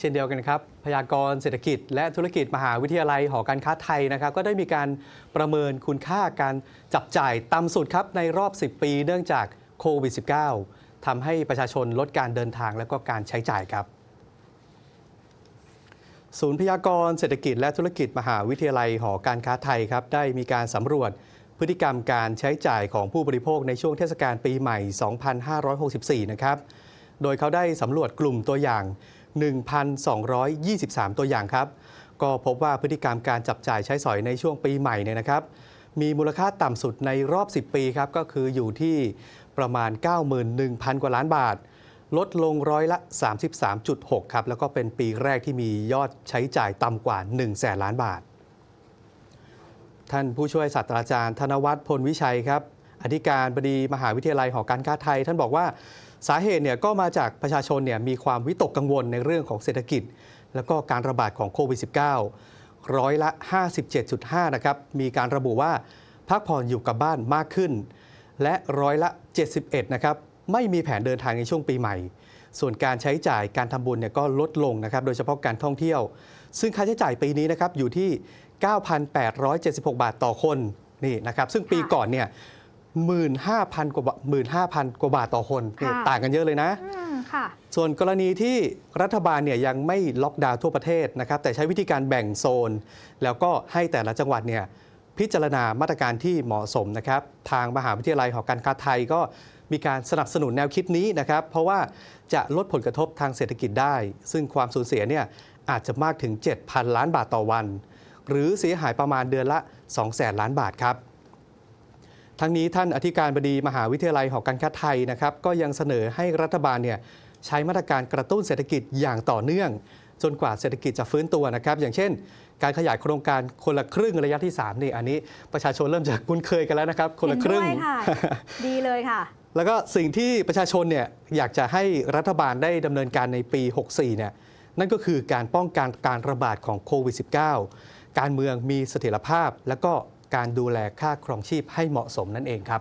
เช่นเดียวกันครับ พยากรณ์เศรษฐกิจ และธุรกิจมหาวิทยาลัยหอการค้าไทยนะครับ ก็ได้มีการประเมินคุณค่าการจับจ่ายต่ำสุดครับในรอบ 10 ปีเนื่องจากโควิด -19 ทำให้ประชาชนลดการเดินทางและก็การใช้จ่ายครับศูนย์พยากรณ์เศรษฐกิจและธุรกิจมหาวิทยาลัยหอการค้าไทยครับ ได้มีการสำรวจพฤติกรรมการใช้จ่ายของผู้บริโภคในช่วงเทศกาลปีใหม่ 2564 นะครับ โดยเขาได้สำรวจกลุ่มตัวอย่าง 1,223 ตัวอย่างครับ ก็พบว่าพฤติกรรมการจับจ่ายใช้สอยในช่วงปีใหม่เนี่ยนะครับ มีมูลค่าต่ำสุดในรอบ 10 ปีครับ ก็คืออยู่ที่ประมาณ 91,000 กว่าล้านบาท ลดลงร้อยละ 33.6 ครับ แล้วก็เป็นปีแรกที่มียอดใช้จ่ายต่ำกว่า1แสนล้านบาท ท่านผู้ช่วยศาสตราจารย์ ธนวัฒน์พลวิชัยครับอธิการบดีมหาวิทยาลัยหอการค้าไทย ท่านบอกว่า สาเหตุเนี่ยก็มาจากประชาชนเนี่ยมีความวิตกกังวลในเรื่องของเศรษฐกิจ แล้วก็การระบาดของโควิด -19 ร้อยละ 57.5 นะครับ มีการระบุว่าพักผ่อนอยู่กับบ้านมากขึ้น และร้อยละ 71 นะครับ ไม่มีแผนเดินทางในช่วงปีใหม่ ส่วนการใช้จ่ายการทำบุญเนี่ยก็ลดลงนะครับ โดยเฉพาะการท่องเที่ยว ซึ่งค่าใช้จ่ายปีนี้นะครับอยู่ที่ 9,876 บาทต่อคนนี่นะครับ ซึ่งปีก่อนเนี่ย 15,000 กว่าบาท15,000 กว่าบาทต่อคนนี่ค่ะ ต่างกันเยอะเลยนะ อืมค่ะ ส่วนกรณีที่รัฐบาลเนี่ยยังไม่ล็อกดาวน์ทั่วประเทศนะครับ แต่ใช้วิธีการแบ่งโซน แล้วก็ให้แต่ละจังหวัดเนี่ยพิจารณามาตรการที่เหมาะสมนะครับ ทางมหาวิทยาลัยหอการค้าไทยก็มีการสนับสนุนแนวคิดนี้นะครับ เพราะว่าจะลดผลกระทบทางเศรษฐกิจได้ ซึ่งความสูญเสียเนี่ยอาจจะมากถึง 7,000 ล้านบาทต่อวัน หรือเสียหายประมาณเดือนละ 200,000 ล้านบาทครับ ทั้งนี้ท่านอธิการบดีมหาวิทยาลัยหอการค้าไทยนะครับก็ยังเสนอให้รัฐบาลเนี่ยใช้มาตรการกระตุ้นเศรษฐกิจอย่างต่อเนื่อง จนกว่าเศรษฐกิจจะฟื้นตัวนะครับ อย่างเช่น การขยายโครงการคนละครึ่งระยะที่3นี่อันนี้ประชาชนเริ่มจะคุ้นเคยกันแล้วนะครับ คนละครึ่งเห็นด้วยค่ะดีเลยค่ะ แล้วก็สิ่งที่ประชาชนเนี่ยอยากจะให้รัฐบาลได้ดำเนินการในปี 64เนี่ยนั่นก็คือการป้องกันการระบาดของโควิด -19 การเมืองมีเสถียรภาพและก็ การดูแลค่าครองชีพให้เหมาะสมนั่นเองครับ